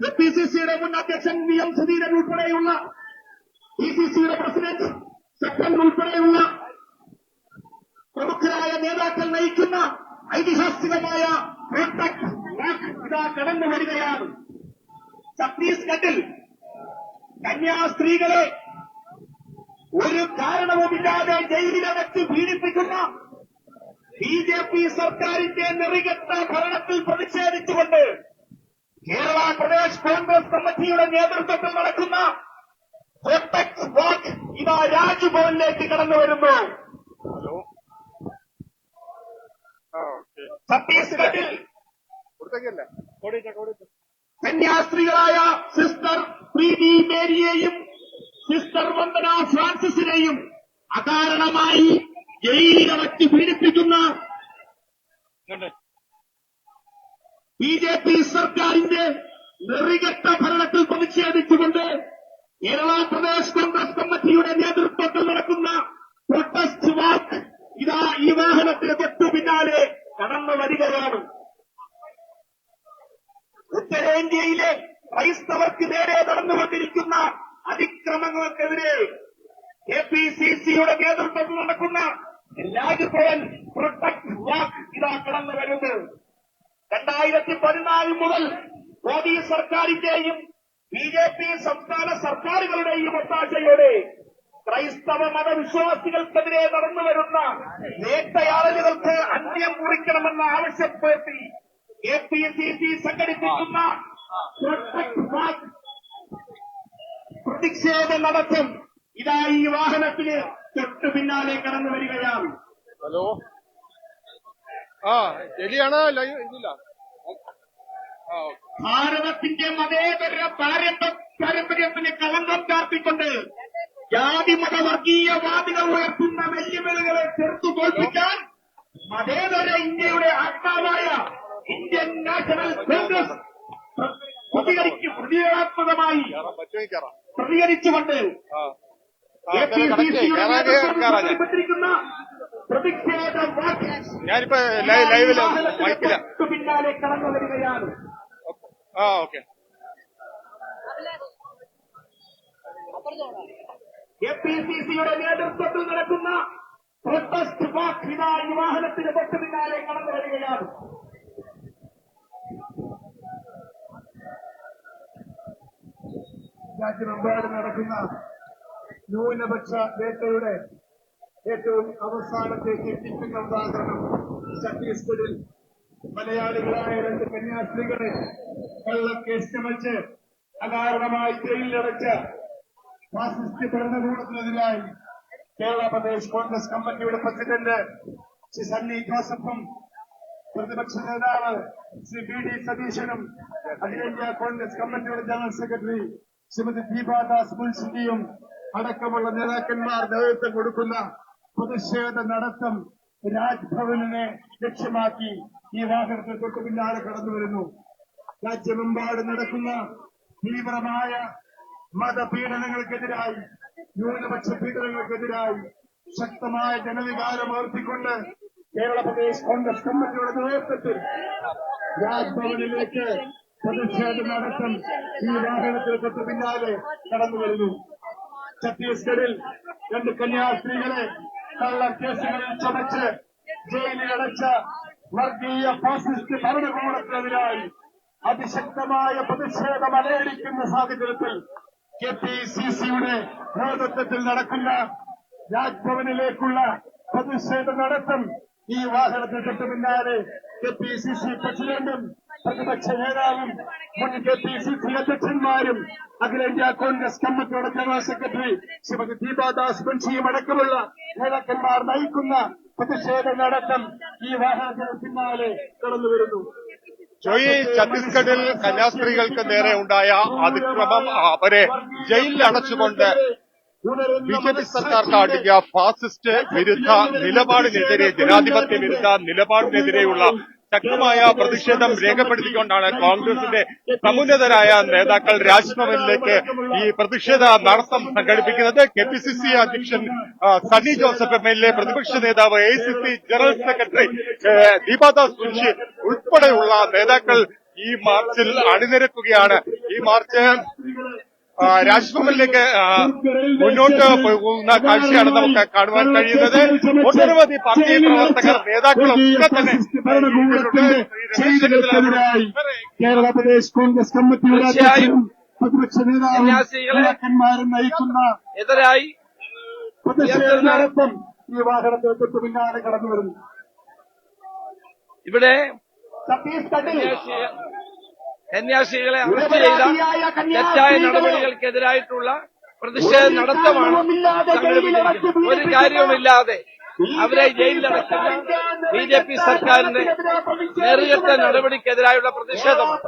P C സിയുടെ മുൻ അധ്യക്ഷൻ വി എം സുധീരൻ ഉൾപ്പെടെയുള്ള പി സി സിയുടെ പ്രസിഡന്റ് സെക്രട്ടറി ഉൾപ്പെടെയുള്ള പ്രമുഖരായ നേതാക്കൾ നയിക്കുന്ന ഐതിഹാസികമായ ഇതാ കടന്നു വരികയാണ്. ഛത്തീസ്ഗഡിൽ കന്യാസ്ത്രീകളെ ഒരു കാരണവുമില്ലാതെ ജയിലിലടച്ച് പീഡിപ്പിക്കുന്ന ബി ജെ പി സർക്കാരിന്റെ നെറികെട്ട ഭരണത്തിൽ പ്രതിഷേധിച്ചുകൊണ്ട് കേരള പ്രദേശ് കോൺഗ്രസ് കമ്മിറ്റിയുടെ നേതൃത്വത്തിൽ നടക്കുന്ന വാക്ക് ഇതാ രാജ്ഭവനിലേക്ക് കടന്നു വരുന്നു. ഹലോ. ഛത്തീസ്ഗഡിൽ കന്യാസ്ത്രീകളായ സിസ്റ്റർ പ്രീതി മേരിയെയും സിസ്റ്റർ വന്ദന ഫ്രാൻസിസിനെയും അകാരണമായി ജയിലിലടക്കി പീഡിപ്പിക്കുന്ന ബി ജെ പി സർക്കാരിന്റെ നെറികെട്ട ഭരണത്തിൽ പ്രതിഷേധിച്ചുകൊണ്ട് കേരള പ്രദേശ് കോൺഗ്രസ് കമ്മിറ്റിയുടെ നേതൃത്വത്തിൽ നടക്കുന്ന പ്രൊട്ടസ്റ്റ് വാക്ക് ഇതാ ഈ വാഹനത്തിന് തൊട്ടു പിന്നാലെ കടന്നു വരികയാണ്. ഉത്തരേന്ത്യയിലെ ക്രൈസ്തവർക്ക് നേരെ നടന്നുകൊണ്ടിരിക്കുന്ന അതിക്രമങ്ങൾക്കെതിരെ കെ പി സി സിയുടെ നേതൃത്വത്തിൽ നടക്കുന്ന രാജ്ഭവൻ പ്രൊട്ടക്ട് വാക്ക് ഇതാ കടന്നു വരുന്നു. രണ്ടായിരത്തി പതിനാല് മുതൽ മോദി സർക്കാരിന്റെയും ബി ജെ പി സംസ്ഥാന സർക്കാരുകളുടെയും ഒത്താശയോടെ ക്രൈസ്തവ മതവിശ്വാസികൾക്കെതിരെ നടന്നുവരുന്ന നേട്ടയാളലുകൾക്ക് അന്ത്യം കുറിക്കണമെന്ന ആവശ്യപ്പെടുത്തി കെ പി സി സി സംഘടിപ്പിക്കുന്ന പ്രതിഷേധ നടത്തം. ഇതാ ഈ വാഹനത്തിന് തൊട്ടു പിന്നാലെ കടന്നു വരികയാണ്. ഹലോ? ആ ശരിയാണ് ലൈവ് ഇതില്ല ഭാരതത്തിന്റെ മതേതര പാരമ്പ- പാരമ്പര്യത്തിന് കളങ്കം ചാർത്തിക്കൊണ്ട് ജാതി മത വർഗീയവാദികൾ ഉയർത്തുന്ന വെല്ലുവിളികളെ ചെറുത്തു തോൽപ്പിക്കാൻ മതേതര ഇന്ത്യയുടെ ആത്മാവായ ഇന്ത്യൻ നാഷണൽ കോൺഗ്രസ് പ്രതികരിക്കും പ്രതികരണാത്മകമായി പ്രതികരിച്ചുകൊണ്ട് എ പി സി സിയുടെ കയറാൻ ഞാനിപ്പോ ലൈവ് ലൈവിൽ മൈക്കില പിന്നാലെ കടന്നു വരികയാണ്. ആ ഓക്കെ. എ പി സി സിയുടെ നേതൃത്വത്തിൽ നടക്കുന്ന പ്രൊട്ടസ്റ്റ് വാക്ക് ഇതാ ഈ വാഹനത്തിന് തൊട്ട് പിന്നാലെ കടന്നു വരികയാണ്. രാജ്യമെമ്പാടും നടക്കുന്ന ന്യൂനപക്ഷ വേട്ടയുടെ ഏറ്റവും അവസാനത്തേക്ക് എത്തിക്കുന്ന ഉദാഹരണം ഛത്തീസ്ഗഡിൽ മലയാളികളായ രണ്ട് കന്യാസ്ത്രീകളെ കള്ളക്കേസ് ചമച്ച് അകാരണമായി ജയിലിലടച്ച ഫാസിസ്റ്റ് ഭരണകൂടത്തിനെതിരായി കേരള പ്രദേശ് കോൺഗ്രസ് കമ്മിറ്റിയുടെ പ്രസിഡന്റ് ശ്രീ സണ്ണി ജോസഫും പ്രതിപക്ഷ നേതാവ് ശ്രീ ബി ഡി സതീശനും അഖിലേന്ത്യാ കോൺഗ്രസ് കമ്മിറ്റിയുടെ ജനറൽ സെക്രട്ടറി ശ്രീമതി ദീപാദാസ് മുൻഷിയും അടക്കമുള്ള നേതാക്കന്മാർ നേതൃത്വം കൊടുക്കുന്ന പ്രതിഷേധ നടത്തം രാജ്ഭവനെ ലക്ഷ്യമാക്കി ഈ വാഹനത്തിന് തൊട്ടു പിന്നാലെ കടന്നു വരുന്നു. രാജ്യമെമ്പാടും നടക്കുന്ന തീവ്രമായ മതപീഡനങ്ങൾക്കെതിരായി ന്യൂനപക്ഷ പീഡനങ്ങൾക്കെതിരായി ശക്തമായ ജനവികാരം ഉയർത്തിക്കൊണ്ട് കേരള പ്രദേശ് കോൺഗ്രസ് കമ്മിറ്റിയുടെ നേതൃത്വത്തിൽ രാജ്ഭവനിലേക്ക് പ്രതിഷേധ നടത്തം ഈ വാഹനത്തിൽ തൊട്ടു പിന്നാലെ കടന്നു വരുന്നു. ഛത്തീസ്ഗഡിൽ രണ്ട് കന്യാസ്ത്രീകളെ കള്ളക്കേസുകളിൽ ജയിലിൽ ജയിലിലടച്ച വർഗീയ ഫാസിസ്റ്റ് ഭരണകൂടത്തിനെതിരായി അതിശക്തമായ പ്രതിഷേധം അലയടിക്കുന്ന സാഹചര്യത്തിൽ കെ പി സി സിയുടെ നേതൃത്വത്തിൽ നടക്കുന്ന രാജ്ഭവനിലേക്കുള്ള പ്രതിഷേധ നടത്തം ഈ വാഹനത്തിൽ തൊട്ടു പിന്നാലെ കെ പി സി സി പ്രസിഡന്റും പ്രതിപക്ഷ നേതാവും മുൻ കെ പി സി സി അധ്യക്ഷന്മാരും അഖിലേന്ത്യാ കോൺഗ്രസ് കമ്മിറ്റിയുടെ ജനറൽ സെക്രട്ടറി ശ്രീമതി ദീപാദാസ് ബൻഷിയും അടക്കമുള്ള നേതാക്കന്മാർ നയിക്കുന്ന പ്രതിഷേധ നടത്തം ഈ വാഹനത്തിന് പിന്നാലെ കടന്നുവരുന്നു ജോയി ഛത്തീസ്ഗഡിൽ കന്യാസ്ത്രീകൾക്ക് നേരെ ഉണ്ടായ അതിക്രമം അവരെ ജയിലിൽ അടച്ചുകൊണ്ട് ബി ജെ പി സർക്കാർ കാട്ടിയ ഫാസിസ്റ്റ് വിരുദ്ധ നിലപാടിനെതിരെ ജനാധിപത്യ വിരുദ്ധ നിലപാടിനെതിരെയുള്ള ശക്തമായ പ്രതിഷേധം രേഖപ്പെടുത്തിക്കൊണ്ടാണ് കോൺഗ്രസിന്റെ സമുന്നതരായ നേതാക്കൾ രാജ്ഭവനിലേക്ക് ഈ പ്രതിഷേധ നടത്തം സംഘടിപ്പിക്കുന്നത്. കെ പി സി സി അധ്യക്ഷൻ Sunny Joseph M L A പ്രതിപക്ഷ നേതാവ് A C C general secretary Deepa Das Munshi ഉൾപ്പെടെയുള്ള നേതാക്കൾ ഈ മാർച്ചിൽ അണിനിരക്കുകയാണ്. ഈ മാർച്ച് രാജ്ഭവനിലേക്ക് മുന്നോട്ട് പോകുന്ന കാഴ്ചയാണ് നമുക്ക് കാണുവാൻ കഴിയുന്നത്. ഒട്ടനവധി പാർട്ടി പ്രവർത്തകർ നേതാക്കളൊക്കെ തന്നെ ഭരണകൂടത്തിന്റെ രമേശ് കേരള പ്രദേശ് കോൺഗ്രസ് കമ്മിറ്റിയുടെ തീർച്ചയായും അധ്യക്ഷനും പ്രതിപക്ഷ നേതാക്കന്മാരും നയിക്കുന്ന എതിരായി പ്രതിഷേധത്തിനൊപ്പം ഈ വാഹനത്തിന് തൊട്ടു പിന്നാലെ കടന്നു വരുന്നു. ഇവിടെ ഛത്തീസ്ഗഡിൽ സന്യാസികളെ അറസ്റ്റ് ചെയ്ത തെറ്റായ നടപടികൾക്കെതിരായിട്ടുള്ള പ്രതിഷേധം നടത്തമാണ് സംഘടിപ്പിച്ചിരിക്കുന്നത്. ഒരു കാര്യവുമില്ലാതെ അവരെ ജയിലിലടക്കുന്ന ബി ജെ പി സർക്കാരിന്റെ നേറിയത്തെ നടപടിക്കെതിരായുള്ള പ്രതിഷേധമാണ്.